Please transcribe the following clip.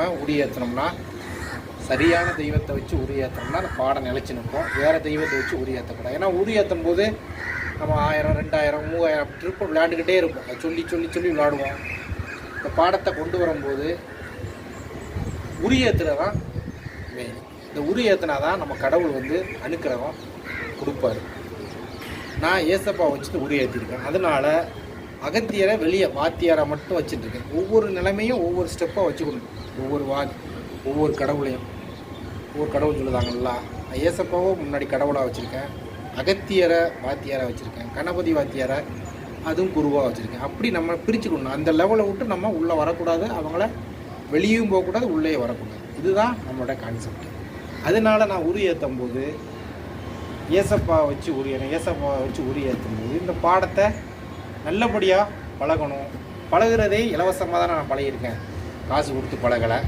நம்ம உரியேற்றினோம்னா சரியான தெய்வத்தை வச்சு உரியேற்றினோம்னா அந்த பாடம் நிலச்சி நிற்போம். வேறு தெய்வத்தை வச்சு உரியேற்றக்கூடாது ஏன்னா உரியேற்றும் போது நம்ம ஆயிரம் ரெண்டாயிரம் மூவாயிரம் ட்ரிப்பு விளையாண்டுக்கிட்டே இருப்போம். அதை சொல்லி சொல்லி சொல்லி விளையாடுவோம். இந்த பாடத்தை கொண்டு வரும்போது உரியேற்றுறது தான் மெயின் இந்த உரியேற்றினா தான் நம்ம கடவுள் வந்து அனுக்கிரகம் கொடுப்பாரு. நான் ஏசப்பா வச்சுட்டு உரியேற்றிருக்கேன் அதனால அகத்தியரை வெளியே வாத்தியாரை மட்டும் வச்சுட்டு இருக்கேன் ஒவ்வொரு நிலைமையும் ஒவ்வொரு ஸ்டெப்பாக வச்சுக்கணும். ஒவ்வொரு வா ஒவ்வொரு கடவுளையும். ஒவ்வொரு கடவுள் சொல்லுதாங்களா நான் முன்னாடி கடவுளாக வச்சுருக்கேன். அகத்தியரை வாத்தியாரை வச்சுருக்கேன். கணபதி வாத்தியாரை அதுவும் குருவாக வச்சுருக்கேன். அப்படி நம்ம பிரிச்சுக்கணும். அந்த லெவலை விட்டு நம்ம உள்ளே வரக்கூடாது. அவங்கள வெளியும் போகக்கூடாது உள்ளே வரக்கூடாது. இதுதான் நம்மளோட கான்செப்ட் அதனால நான் உரு ஏற்றும் போது ஏசப்பா வச்சு உரி ஏசப்பா வச்சு உரி ஏற்றும் போது இந்த பாடத்தை நல்லபடியாக பழகணும். பழகுறதே இலவசமாக தான் நான் பழகியிருக்கேன். காசு கொடுத்து பழகலை.